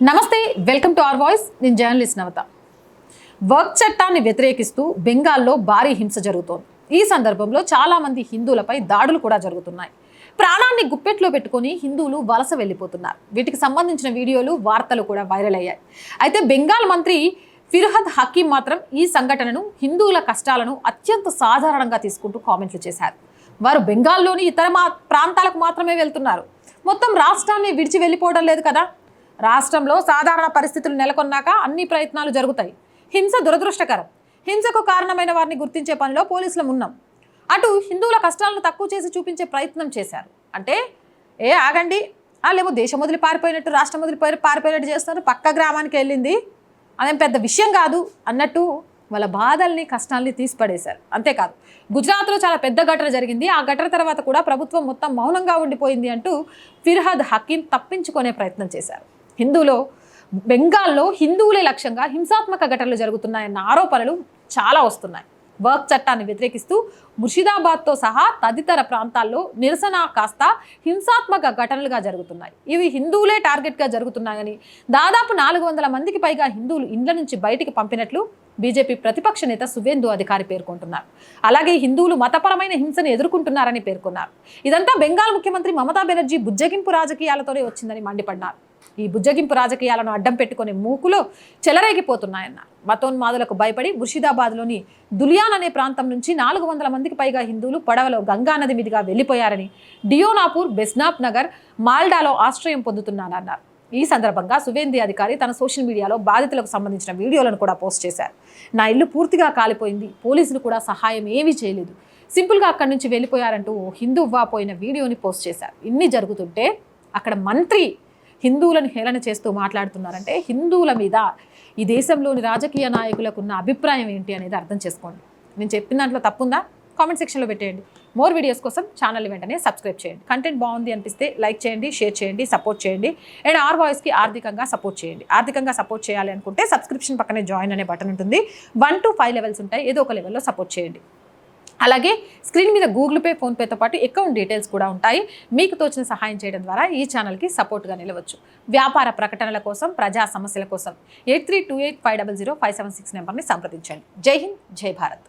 నమస్తే welcome to our voice. నేను journalist Navatha. వర్క్ చట్టాన్ని వ్యతిరేకిస్తూ బెంగాల్లో భారీ హింస జరుగుతోంది. ఈ సందర్భంలో చాలామంది హిందువులపై దాడులు కూడా జరుగుతున్నాయి. ప్రాణాన్ని గుప్పెట్లో పెట్టుకొని హిందువులు వలస వెళ్ళిపోతున్నారు. వీటికి సంబంధించిన వీడియోలు వార్తలు కూడా వైరల్ అయ్యాయి. అయితే బెంగాల్ మంత్రి ఫిర్హద్ హకీం మాత్రం ఈ సంఘటనను హిందువుల కష్టాలను అత్యంత సాధారణంగా తీసుకుంటూ కామెంట్లు చేశారు. వారు బెంగాల్లోని ఇతర మా ప్రాంతాలకు మాత్రమే వెళ్తున్నారు. మొత్తం రాష్ట్రాన్ని విడిచి వెళ్ళిపోవడం లేదు కదా? రాష్ట్రంలో సాధారణ పరిస్థితులు నెలకొన్నాక అన్ని ప్రయత్నాలు జరుగుతాయి. హింస దురదృష్టకరం. హింసకు కారణమైన వారిని గుర్తించే పనిలో పోలీసులం ఉన్నాం. అటు హిందువుల కష్టాలను తక్కువ చేసి చూపించే ప్రయత్నం చేశారు. అంటే ఏ ఆగండి. వాళ్ళేమో దేశం వదిలి పారిపోయినట్టు రాష్ట్రం వదిలి పారి- పారిపోయినట్టు చేస్తున్నారు. పక్క గ్రామానికి వెళ్ళింది. అదేం పెద్ద విషయం కాదు అన్నట్టు వాళ్ళ బాధల్ని కష్టాల్ని తీసిపడేశారు. అంతేకాదు గుజరాత్లో చాలా పెద్ద ఘటన జరిగింది. ఆ ఘటన తర్వాత కూడా ప్రభుత్వం మొత్తం మౌనంగా ఉండిపోయింది అంటూ ఫిర్హద్ హకీం తప్పించుకునే ప్రయత్నం చేశారు. హిందువులో బెంగాల్లో హిందువులే లక్ష్యంగా హింసాత్మక ఘటనలు జరుగుతున్నాయన్న ఆరోపణలు చాలా వస్తున్నాయి. వర్క్ చట్టాన్ని వ్యతిరేకిస్తూ ముర్షిదాబాద్తో సహా తదితర ప్రాంతాల్లో నిరసన కాస్త హింసాత్మక ఘటనలుగా జరుగుతున్నాయి. ఇవి హిందువులే టార్గెట్గా జరుగుతున్నాయని దాదాపు నాలుగు వందల మందికి పైగా హిందువులు ఇండ్ల నుంచి బయటికి పంపినట్లు బీజేపీ ప్రతిపక్ష నేత సువేందు అధికారి పేర్కొంటున్నారు. అలాగే హిందువులు మతపరమైన హింసను ఎదుర్కొంటున్నారని పేర్కొన్నారు. ఇదంతా బెంగాల్ ముఖ్యమంత్రి మమతా బెనర్జీ బుజ్జగింపు రాజకీయాలతోనే వచ్చిందని మండిపడ్డారు. ఈ బుజ్జగింపు రాజకీయాలను అడ్డం పెట్టుకునే మూకులో చెలరేగిపోతున్నాయన్నారు. మతోన్మాదులకు భయపడి ముర్షిదాబాద్లోని దులియాన్ అనే ప్రాంతం నుంచి నాలుగు వందల మందికి పైగా హిందువులు పడవలో గంగా నది మీదుగా వెళ్ళిపోయారని డియోనాపూర్ బెస్నాప్ నగర్ మాల్డాలో ఆశ్రయం పొందుతున్నానన్నారు ఈ సందర్భంగా సువేంది అధికారి తన సోషల్ మీడియాలో బాధితులకు సంబంధించిన వీడియోలను కూడా పోస్ట్ చేశారు. నా ఇల్లు పూర్తిగా కాలిపోయింది పోలీసులు కూడా సహాయం ఏమీ చేయలేదు. సింపుల్గా అక్కడి నుంచి వెళ్ళిపోయారంటూ ఓ హిందువ్వా పోయిన వీడియోని పోస్ట్ చేశారు. ఇన్ని జరుగుతుంటే అక్కడ మంత్రి హిందువులను హేళన చేస్తూ మాట్లాడుతున్నారంటే హిందువుల మీద ఈ దేశంలోని రాజకీయ నాయకులకు ఉన్న అభిప్రాయం ఏంటి అనేది అర్థం చేసుకోండి. నేను చెప్పిన దాంట్లో తప్పుందా? కామెంట్ సెక్షన్లో పెట్టేయండి. మోర్ వీడియోస్ కోసం ఛానల్ వెంటనే సబ్స్క్రైబ్ చేయండి. కంటెంట్ బాగుంది అనిపిస్తే లైక్ చేయండి షేర్ చేయండి సపోర్ట్ చేయండి. అండ్ ఆర్ వాయిస్కి ఆర్థికంగా సపోర్ట్ చేయండి. ఆర్థికంగా సపోర్ట్ చేయాలి అనుకుంటే సబ్స్క్రిప్షన్ పక్కనే జాయిన్ అనే బటన్ ఉంటుంది. వన్ టు ఫైవ్ లెవెల్స్ ఉంటాయి. ఏదో ఒక లెవెల్లో సపోర్ట్ చేయండి. అలాగే స్క్రీన్ మీద గూగుల్ పే ఫోన్పేతో పాటు అకౌంట్ డీటెయిల్స్ కూడా ఉంటాయి. మీకు తోచిన సహాయం చేయడం ద్వారా ఈ ఛానల్కి సపోర్ట్గా నిలవచ్చు. వ్యాపార ప్రకటనల కోసం ప్రజా సమస్యల కోసం eight three two eight five double zero five seven six నెంబర్ని సంప్రదించండి. జై హింద్ జై భారత్.